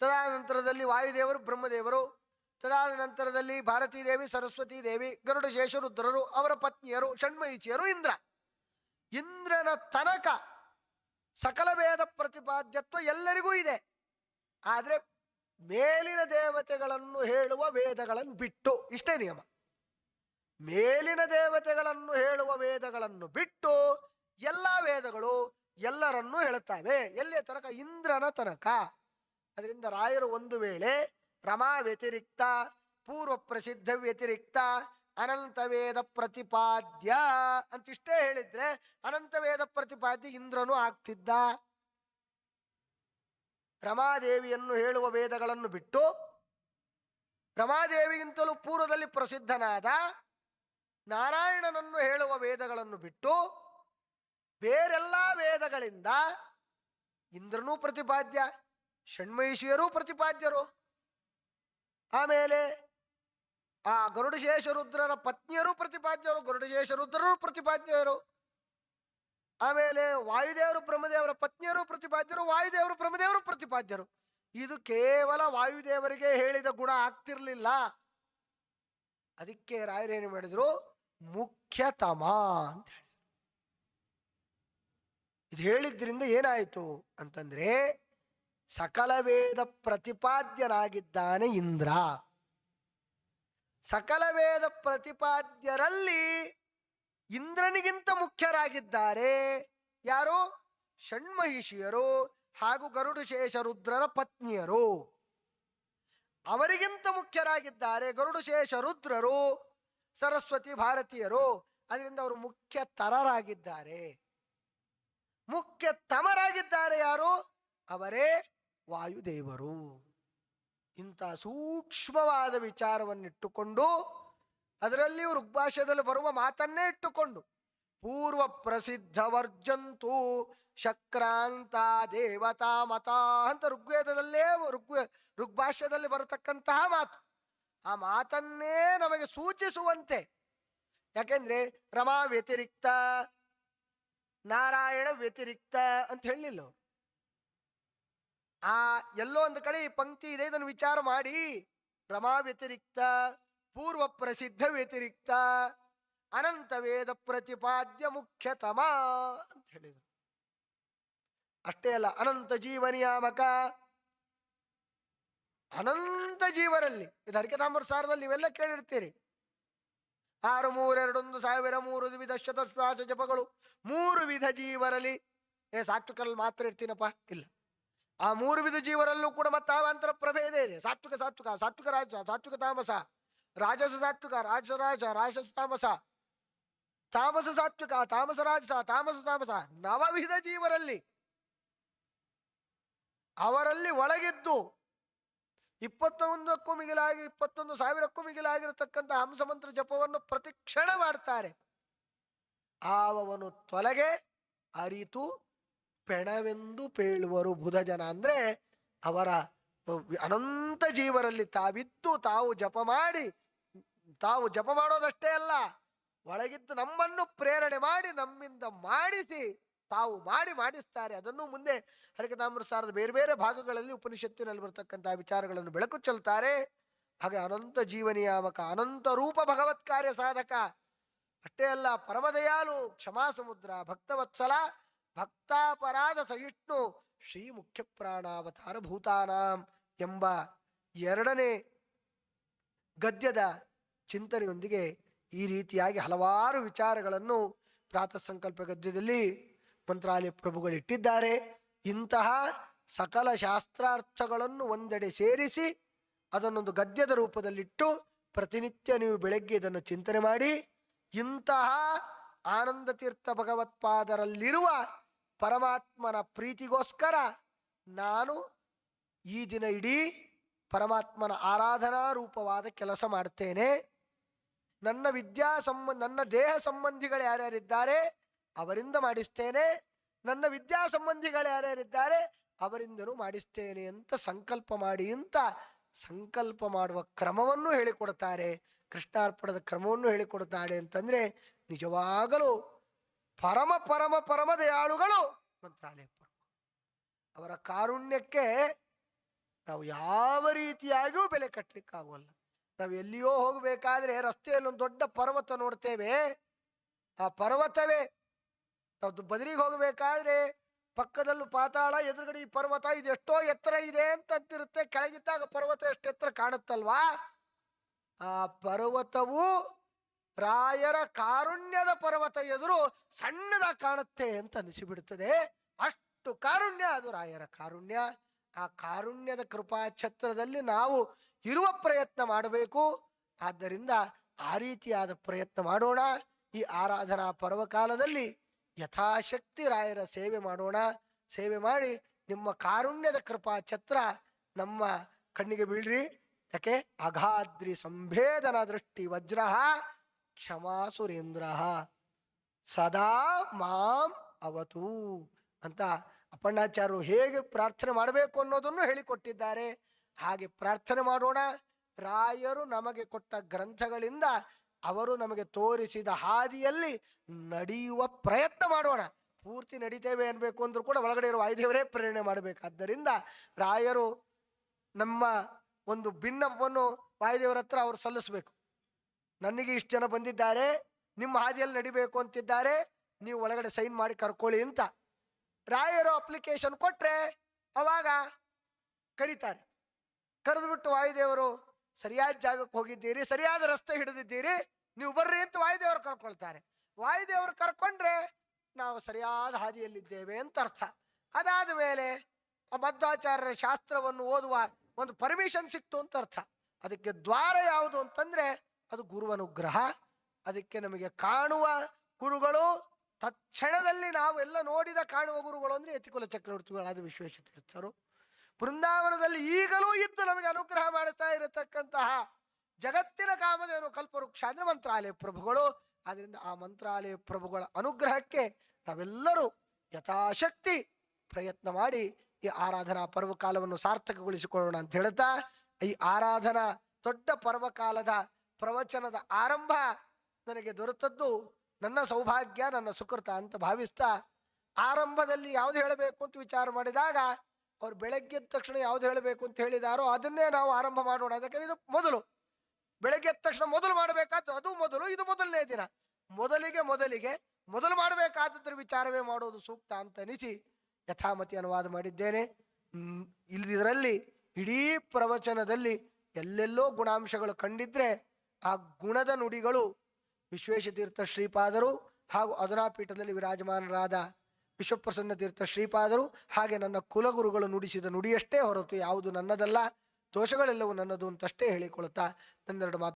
ದೇವಿ ತದಾದ ನಂತರದಲ್ಲಿ ವಾಯುದೇವರು, ಬ್ರಹ್ಮದೇವರು ತದಾದ ನಂತರದಲ್ಲಿ ಭಾರತೀ ದೇವಿ ಸರಸ್ವತಿ ದೇವಿ ಗರುಡ ಶೇಷರುದ್ರರು, ಅವರ ಪತ್ನಿಯರು, ಷಣ್ಮಯಿಚಿಯರು, ಇಂದ್ರ. ಇಂದ್ರನ ತನಕ ಸಕಲ ವೇದ ಪ್ರತಿಪಾದ್ಯತ್ವ ಎಲ್ಲರಿಗೂ ಇದೆ. ಆದರೆ ಮೇಲಿನ ದೇವತೆಗಳನ್ನು ಹೇಳುವ ವೇದಗಳನ್ನು ಬಿಟ್ಟು, ಇಷ್ಟೇ ನಿಯಮ. ಮೇಲಿನ ದೇವತೆಗಳನ್ನು ಹೇಳುವ ವೇದಗಳನ್ನು ಬಿಟ್ಟು ಎಲ್ಲ ವೇದಗಳು ಎಲ್ಲರನ್ನೂ ಹೇಳುತ್ತವೆ. ಎಲ್ಲಿಯ ತನಕ? ಇಂದ್ರನ ತನಕ. ಅದರಿಂದ ರಾಯರು ಒಂದು ವೇಳೆ ರಮಾ ವ್ಯತಿರಿಕ್ತ, ಪೂರ್ವ ಪ್ರಸಿದ್ಧ ವ್ಯತಿರಿಕ್ತ, ಅನಂತ ವೇದ ಪ್ರತಿಪಾದ್ಯ ಅಂತಿಷ್ಟೇ ಹೇಳಿದ್ರೆ ಅನಂತ ವೇದ ಪ್ರತಿಪಾದ್ಯ ಇಂದ್ರನು ಆಗ್ತಿದ್ದ. ರಮಾದೇವಿಯನ್ನು ಹೇಳುವ ವೇದಗಳನ್ನು ಬಿಟ್ಟು ರಮಾದೇವಿಗಿಂತಲೂ ಪೂರ್ವದಲ್ಲಿ ಪ್ರಸಿದ್ಧನಾದ ನಾರಾಯಣನನ್ನು ಹೇಳುವ ವೇದಗಳನ್ನು ಬಿಟ್ಟು ಬೇರೆಲ್ಲಾ ವೇದಗಳಿಂದ ಇಂದ್ರನೂ ಪ್ರತಿಪಾದ್ಯ. ಷಣ್ಮಹಿಷಿಯರೂ ಪ್ರತಿಪಾದ್ಯರು. ಆಮೇಲೆ ಆ ಗರುಡಶೇಷರುದ್ರರ ಪತ್ನಿಯರು ಪ್ರತಿಪಾದ್ಯರು, ಗರುಡಶೇಷರುದ್ರರು ಪ್ರತಿಪಾದ್ಯರು. ಆಮೇಲೆ ವಾಯುದೇವರು ಬ್ರಹ್ಮದೇವರ ಪತ್ನಿಯರು ಪ್ರತಿಪಾದ್ಯರು, ವಾಯುದೇವರು ಬ್ರಹ್ಮದೇವರು ಪ್ರತಿಪಾದ್ಯರು. ಇದು ಕೇವಲ ವಾಯುದೇವರಿಗೆ ಹೇಳಿದ ಗುಣ ಆಗ್ತಿರ್ಲಿಲ್ಲ. ಅದಕ್ಕೆ ರಾಯರೇನು ಮಾಡಿದ್ರು? ಮುಖ್ಯತಮ ಅಂತ ಹೇಳಿದ್ರು. ಇದು ಹೇಳಿದ್ರಿಂದ ಏನಾಯಿತು ಅಂತಂದ್ರೆ ಸಕಲ ವೇದ ಪ್ರತಿಪಾದ್ಯನಾಗಿದ್ದಾನೆ ಇಂದ್ರ. ಸಕಲ ವೇದ ಪ್ರತಿಪಾದ್ಯರಲ್ಲಿ ಇಂದ್ರನಿಗಿಂತ ಮುಖ್ಯರಾಗಿದ್ದಾರೆ. ಯಾರು? ಷಣ್ಮಹಿಷಿಯರು ಹಾಗೂ ಗರುಡು ಶೇಷ ರುದ್ರರ ಪತ್ನಿಯರು. ಅವರಿಗಿಂತ ಮುಖ್ಯರಾಗಿದ್ದಾರೆ ಗರುಡು ಶೇಷ ರುದ್ರರು, ಸರಸ್ವತಿ ಭಾರತೀಯರು. ಅದರಿಂದ ಅವರು ಮುಖ್ಯ ತರರಾಗಿದ್ದಾರೆ. ಮುಖ್ಯ ತಮರಾಗಿದ್ದಾರೆ ಯಾರು? ಅವರೇ ವಾಯುದೇವರು ಇಂಥ ಸೂಕ್ಷ್ಮವಾದ ವಿಚಾರವನ್ನಿಟ್ಟುಕೊಂಡು ಅದರಲ್ಲಿಯೂ ಋಗ್ಭಾಷ್ಯದಲ್ಲಿ ಬರುವ ಮಾತನ್ನೇ ಇಟ್ಟುಕೊಂಡು, ಪೂರ್ವ ಪ್ರಸಿದ್ಧ ವರ್ಜಂತು ಶಕ್ರಾಂತ ದೇವತಾ ಮತ ಅಂತ ಋಗ್ವೇದದಲ್ಲೇ ಋಗ್ವೇ ಋಗ್ಭಾಷ್ಯದಲ್ಲಿ ಬರತಕ್ಕಂತಹ ಮಾತು ಆ ಮಾತನ್ನೇ ನಮಗೆ ಸೂಚಿಸುವಂತೆ ಯಾಕೆಂದ್ರೆ ರಮಾ ವ್ಯತಿರಿಕ್ತ, ನಾರಾಯಣ ವ್ಯತಿರಿಕ್ತ ಅಂತ ಹೇಳಿಲ್ಲ. ಆ ಎಲ್ಲೋ ಒಂದು ಕಡೆ ಈ ಪಂಕ್ತಿ ಇದೆ, ಇದನ್ನು ವಿಚಾರ ಮಾಡಿ. ರಮಾ ವ್ಯತಿರಿಕ್ತ, ಪೂರ್ವ ಪ್ರಸಿದ್ಧ ವ್ಯತಿರಿಕ್ತ, ಅನಂತ ವೇದ ಪ್ರತಿಪಾದ್ಯ ಮುಖ್ಯತಮ ಅಂತ ಹೇಳಿದರು. ಅಷ್ಟೇ ಅಲ್ಲ, ಅನಂತ ಜೀವ ನಿಯಾಮಕ ಅನಂತ ಜೀವರಲ್ಲಿ, ಇದು ಹರಿಕತಾಂಬರ ಸಾರದಲ್ಲಿ ನೀವೆಲ್ಲ ಕೇಳಿರ್ತೀರಿ. ಆರು ಮೂರೆರಡೊಂದು ಸಾವಿರ ಮೂರು ವಿಧ ಶತಶ್ವಾಸ ಜಪಗಳು, ಮೂರು ವಿಧ ಜೀವರಲ್ಲಿ. ಏ ಸಾತ್ವಿಕರಲ್ಲಿ ಮಾತ್ರ ಇರ್ತೀನಪ್ಪ, ಇಲ್ಲ. ಆ ಮೂರು ವಿಧ ಜೀವರಲ್ಲೂ ಕೂಡ ಮತ್ತೆ ಅವಾಂತರ ಪ್ರಭೇದ ಇದೆ. ಸಾತ್ವಿಕ ಸಾತ್ವಿಕ ಸಾತ್ವಿಕ ರಾಜ, ಸಾತ್ವಿಕ ತಾಮಸ, ರಾಜಸ ಸಾತ್ವಿಕ, ರಾಜಸ ರಾಜ, ರಾಜಸ ತಾಮಸ. ತಾಮಸ ಸಾತ್ವಿಕ, ತಾಮಸ ರಾಜಸ, ತಾಮಸ ತಾಮಸ. ನವವಿಧ ಜೀವರಲ್ಲಿ ಅವರಲ್ಲಿ ಒಳಗಿದ್ದು ಇಪ್ಪತ್ತೊಂದಕ್ಕೂ ಮಿಗಿಲಾಗಿ, ಇಪ್ಪತ್ತೊಂದು ಸಾವಿರಕ್ಕೂ ಮಿಗಿಲಾಗಿರತಕ್ಕಂಥ ಹಂಸಮಂತ್ರ ಜಪವನ್ನು ಪ್ರತಿಕ್ಷಣ ಮಾಡ್ತಾರೆ. ಆವವನು ತೊಲಗೆ, ಅರಿತು ಪೆಣವೆಂದು ಪೇಳುವರು ಬುಧ ಜನ ಅಂದ್ರೆ ಅವರ ಅನಂತ ಜೀವರಲ್ಲಿ ತಾವಿದ್ದು ತಾವು ಜಪ ಮಾಡಿ, ತಾವು ಜಪ ಮಾಡೋದಷ್ಟೇ ಅಲ್ಲ, ಒಳಗಿದ್ದು ನಮ್ಮನ್ನು ಪ್ರೇರಣೆ ಮಾಡಿ, ನಮ್ಮಿಂದ ಮಾಡಿಸಿ, ತಾವು ಮಾಡಿ ಮಾಡಿಸ್ತಾರೆ. ಅದನ್ನು ಮುಂದೆ ಹರಿಕತಾಮ್ರ ಸಾರದ ಬೇರೆ ಬೇರೆ ಭಾಗಗಳಲ್ಲಿ ಉಪನಿಷತ್ತಿನಲ್ಲಿ ಬರ್ತಕ್ಕಂತಹ ವಿಚಾರಗಳನ್ನು ಬೆಳಕು ಚೆಲ್ತಾರೆ. ಹಾಗೆ ಅನಂತ ಜೀವನಿಯಾಮಕ ಅನಂತ ರೂಪ ಭಗವತ್ ಕಾರ್ಯ ಸಾಧಕ. ಅಷ್ಟೇ ಅಲ್ಲ ಪರಮದಯಾಲು ಕ್ಷಮಾ ಸಮುದ್ರ ಭಕ್ತವತ್ಸಲ ಭಕ್ತಾಪರಾಧ ಸಹಿಷ್ಣು ಶ್ರೀ ಮುಖ್ಯ ಪ್ರಾಣಾವತಾರ ಭೂತಾನಾಂ ಎಂಬ ಎರಡನೇ ಗದ್ಯದ ಚಿಂತನೆಯೊಂದಿಗೆ ಈ ರೀತಿಯಾಗಿ ಹಲವಾರು ವಿಚಾರಗಳನ್ನು ಪ್ರಾತಃ ಸಂಕಲ್ಪ ಗದ್ಯದಲ್ಲಿ ಮಂತ್ರಾಲಯ ಪ್ರಭುಗಳು ಇಟ್ಟಿದ್ದಾರೆ. ಇಂತಹ ಸಕಲ ಶಾಸ್ತ್ರಾರ್ಥಗಳನ್ನು ಒಂದೆಡೆ ಸೇರಿಸಿ ಅದನ್ನೊಂದು ಗದ್ಯದ ರೂಪದಲ್ಲಿಟ್ಟು ಪ್ರತಿನಿತ್ಯ ನೀವು ಬೆಳಗ್ಗೆ ಇದನ್ನು ಚಿಂತನೆ ಮಾಡಿ ಇಂತಹ ಆನಂದ ತೀರ್ಥ ಭಗವತ್ಪಾದರಲ್ಲಿರುವ ಪರಮಾತ್ಮನ ಪ್ರೀತಿಗೋಸ್ಕರ ನಾನು ಈ ದಿನ ಇಡೀ ಪರಮಾತ್ಮನ ಆರಾಧನಾ ರೂಪವಾದ ಕೆಲಸ ಮಾಡ್ತೇನೆ. ನನ್ನ ವಿದ್ಯಾ ಸಂಬಂಧ ನನ್ನ ದೇಹ ಸಂಬಂಧಿಗಳು ಯಾರ್ಯಾರಿದ್ದಾರೆ ಅವರಿಂದ ಮಾಡಿಸ್ತೇನೆ. ನನ್ನ ವಿದ್ಯಾ ಸಂಬಂಧಿಗಳು ಯಾರ್ಯಾರಿದ್ದಾರೆ ಅವರಿಂದನೂ ಮಾಡಿಸ್ತೇನೆ ಅಂತ ಸಂಕಲ್ಪ ಮಾಡಿ ಅಂತ ಸಂಕಲ್ಪ ಮಾಡುವ ಕ್ರಮವನ್ನು ಹೇಳಿಕೊಡ್ತಾರೆ. ಕೃಷ್ಣಾರ್ಪಣದ ಕ್ರಮವನ್ನು ಹೇಳಿಕೊಡ್ತಾರೆ ಅಂತಂದ್ರೆ ನಿಜವಾಗಲೂ ಪರಮ ಪರಮ ಪರಮ ದಯಾಳುಗಳು ಮಂತ್ರಾಲಯ. ಅವರ ಕಾರುಣ್ಯಕ್ಕೆ ನಾವು ಯಾವ ರೀತಿಯಾಗಿಯೂ ಬೆಲೆ ಕಟ್ಟಲಿಕ್ಕಾಗೋಲ್ಲ ನಾವು ಎಲ್ಲಿಯೋ ಹೋಗಬೇಕಾದ್ರೆ ರಸ್ತೆಯಲ್ಲಿ ಒಂದು ದೊಡ್ಡ ಪರ್ವತ ನೋಡ್ತೇವೆ. ಆ ಪರ್ವತವೇ, ನಾವು ಬದರಿಗೆ ಹೋಗಬೇಕಾದ್ರೆ ಪಕ್ಕದಲ್ಲೂ ಪಾತಾಳ, ಎದುರುಗಡೆ ಈ ಪರ್ವತ, ಇದು ಎಷ್ಟೋ ಎತ್ತರ ಇದೆ ಅಂತ ಅಂತಿರುತ್ತೆ ಕೆಳಗಿದ್ದಾಗ ಪರ್ವತ ಎಷ್ಟು ಎತ್ತರ ಕಾಣುತ್ತಲ್ವಾ? ಆ ಪರ್ವತವು ರಾಯರ ಕಾರುಣ್ಯದ ಪರ್ವತ ಎದುರು ಸಣ್ಣದ ಕಾಣುತ್ತೆ ಅಂತ ಅನಿಸಿಬಿಡುತ್ತದೆ. ಅಷ್ಟು ಕಾರುಣ್ಯ, ಅದು ರಾಯರ ಕಾರುಣ್ಯ. ಆ ಕಾರುಣ್ಯದ ಕೃಪಾ ಛತ್ರದಲ್ಲಿ ನಾವು ಇರುವ ಪ್ರಯತ್ನ ಮಾಡಬೇಕು. ಆದ್ದರಿಂದ ಆ ರೀತಿಯಾದ ಪ್ರಯತ್ನ ಮಾಡೋಣ. ಈ ಆರಾಧನಾ ಪರ್ವಕಾಲದಲ್ಲಿ ಯಥಾಶಕ್ತಿ ರಾಯರ ಸೇವೆ ಮಾಡೋಣ. ಸೇವೆ ಮಾಡಿ ನಿಮ್ಮ ಕಾರುಣ್ಯದ ಕೃಪಾ ಛತ್ರ ನಮ್ಮ ಕಣ್ಣಿಗೆ ಬೀಳ್ರಿ. ಯಾಕೆ? ಅಘಾದ್ರಿ ಸಂಭೇದನ ದೃಷ್ಟಿ ವಜ್ರ. ಕ್ಷಮಾ ಸುರೇಂದ್ರ. ಸದಾ ಮಾಂ ಅವತು ಅಂತ ಅಪ್ಪಣ್ಣಾಚಾರ್ಯರು ಹೇಗೆ ಪ್ರಾರ್ಥನೆ ಮಾಡಬೇಕು ಅನ್ನೋದನ್ನು ಹೇಳಿಕೊಟ್ಟಿದ್ದಾರೆ. ಹಾಗೆ ಪ್ರಾರ್ಥನೆ ಮಾಡೋಣ. ರಾಯರು ನಮಗೆ ಕೊಟ್ಟ ಗ್ರಂಥಗಳಿಂದ ಅವರು ನಮಗೆ ತೋರಿಸಿದ ಹಾದಿಯಲ್ಲಿ ನಡೆಯುವ ಪ್ರಯತ್ನ ಮಾಡೋಣ. ಪೂರ್ತಿ ನಡಿತೇವೆ ಅನ್ಬೇಕು ಅಂದ್ರೂ ಕೂಡ ಒಳಗಡೆ ಇರುವ ವಾಯುದೇವರೇ ಪ್ರೇರಣೆ ಮಾಡಬೇಕಾದ್ದರಿಂದ ರಾಯರು ನಮ್ಮ ಒಂದು ಭಿನ್ನವನ್ನು ವಾಯುದೇವರ ಹತ್ರ ಅವರು ಸಲ್ಲಿಸ್ಬೇಕು. ನನಗೆ ಇಷ್ಟು ಜನ ಬಂದಿದ್ದಾರೆ, ನಿಮ್ಮ ಹಾದಿಯಲ್ಲಿ ನಡಿಬೇಕು ಅಂತಿದ್ದಾರೆ, ನೀವು ಒಳಗಡೆ ಸೈನ್ ಮಾಡಿ ಕರ್ಕೊಳ್ಳಿ ಅಂತ. ರಾಯರು ಅಪ್ಲಿಕೇಶನ್ ಕೊಟ್ರೆ ಅವಾಗ ಕರೀತಾರೆ. ಕರೆದು ಬಿಟ್ಟು ವಾಯುದೇವರು, ಸರಿಯಾದ ಜಾಗಕ್ಕೆ ಹೋಗಿದ್ದೀರಿ, ಸರಿಯಾದ ರಸ್ತೆ ಹಿಡಿದಿದ್ದೀರಿ, ನೀವು ಬರ್ರಿ ಅಂತ ವಾಯುದೇವರು ಕರ್ಕೊಳ್ತಾರೆ. ವಾಯುದೇವರು ಕರ್ಕೊಂಡ್ರೆ ನಾವು ಸರಿಯಾದ ಹಾದಿಯಲ್ಲಿದ್ದೇವೆ ಅಂತ ಅರ್ಥ. ಅದಾದ ಮೇಲೆ ಮಧ್ವಾಚಾರ್ಯರ ಶಾಸ್ತ್ರವನ್ನು ಓದುವ ಒಂದು ಪರ್ಮಿಷನ್ ಸಿಕ್ತು ಅಂತ ಅರ್ಥ. ಅದಕ್ಕೆ ದ್ವಾರ ಯಾವುದು ಅಂತಂದ್ರೆ ಅದು ಗುರುವನುಗ್ರಹ. ಅದಕ್ಕೆ ನಮಗೆ ಕಾಣುವ ಗುರುಗಳು ತಕ್ಷಣದಲ್ಲಿ ನಾವೆಲ್ಲ ನೋಡಿದ ಕಾಣುವ ಗುರುಗಳು ಅಂದ್ರೆ ಯತಿಕುಲ ಚಕ್ರವರ್ತಿಗಳಾದ ವಿಶ್ವೇಶ ತೀರ್ಥರು ಬೃಂದಾವನದಲ್ಲಿ ಈಗಲೂ ಇದ್ದು ನಮಗೆ ಅನುಗ್ರಹ ಮಾಡುತ್ತಾ ಇರತಕ್ಕಂತಹ ಜಗತ್ತಿನ ಕಾಮಧೇನು ಕಲ್ಪವೃಕ್ಷ ಅಂದ್ರೆ ಮಂತ್ರಾಲಯ ಪ್ರಭುಗಳು. ಆದ್ದರಿಂದ ಆ ಮಂತ್ರಾಲಯ ಪ್ರಭುಗಳ ಅನುಗ್ರಹಕ್ಕೆ ನಾವೆಲ್ಲರೂ ಯಥಾಶಕ್ತಿ ಪ್ರಯತ್ನ ಮಾಡಿ ಈ ಆರಾಧನಾ ಪರ್ವಕಾಲವನ್ನು ಸಾರ್ಥಕಗೊಳಿಸಿಕೊಳ್ಳೋಣ ಅಂತ ಹೇಳ್ತಾ, ಈ ಆರಾಧನಾ ದೊಡ್ಡ ಪರ್ವಕಾಲದ ಪ್ರವಚನದ ಆರಂಭ ನನಗೆ ದೊರೆತದ್ದು ನನ್ನ ಸೌಭಾಗ್ಯ, ನನ್ನ ಸುಕೃತ ಅಂತ ಭಾವಿಸ್ತಾ ಆರಂಭದಲ್ಲಿ ಯಾವ್ದು ಹೇಳಬೇಕು ಅಂತ ವಿಚಾರ ಮಾಡಿದಾಗ ಅವ್ರು ಬೆಳಗ್ಗೆ ಎದ್ದ ತಕ್ಷಣ ಯಾವ್ದು ಹೇಳಬೇಕು ಅಂತ ಹೇಳಿದಾರೋ ಅದನ್ನೇ ನಾವು ಆರಂಭ ಮಾಡೋಣ. ಅದಕ್ಕೆ ಇದು ಮೊದಲು. ಬೆಳಗ್ಗೆ ತಕ್ಷಣ ಮೊದಲು ಮಾಡಬೇಕಾದ್ದು ಅದು ಮೊದಲು, ಇದು ಮೊದಲನೇ ದಿನ. ಮೊದಲಿಗೆ ಮೊದಲಿಗೆ ಮೊದಲು ಮಾಡಬೇಕಾದದ್ರ ವಿಚಾರವೇ ಮಾಡೋದು ಸೂಕ್ತ ಅಂತ ಅನಿಸಿ ಯಥಾಮತಿ ಅನುವಾದ ಮಾಡಿದ್ದೇನೆ. ಇಲ್ಲಿ ಇಲ್ಲಿದರಲ್ಲಿ ಇಡೀ ಪ್ರವಚನದಲ್ಲಿ ಎಲ್ಲೆಲ್ಲೋ ಗುಣಾಂಶಗಳು ಕಂಡಿದ್ರೆ ಆ ಗುಣದ ನುಡಿಗಳು ವಿಶ್ವೇಶತೀರ್ಥ ಶ್ರೀಪಾದರು ಹಾಗೂ ಅಧುನಾಪೀಠದಲ್ಲಿ ವಿರಾಜಮಾನರಾದ ವಿಶ್ವಪ್ರಸನ್ನ ತೀರ್ಥ ಶ್ರೀಪಾದರು ಹಾಗೆ ನನ್ನ ಕುಲಗುರುಗಳು ನುಡಿಸಿದ ನುಡಿಯಷ್ಟೇ ಹೊರತು ಯಾವುದು ನನ್ನದಲ್ಲ, ದೋಷಗಳೆಲ್ಲವೂ ನನ್ನದು ಅಂತಷ್ಟೇ ಹೇಳಿಕೊಳ್ಳುತ್ತಾ, ನನ್ನೆರಡು ಮಾತು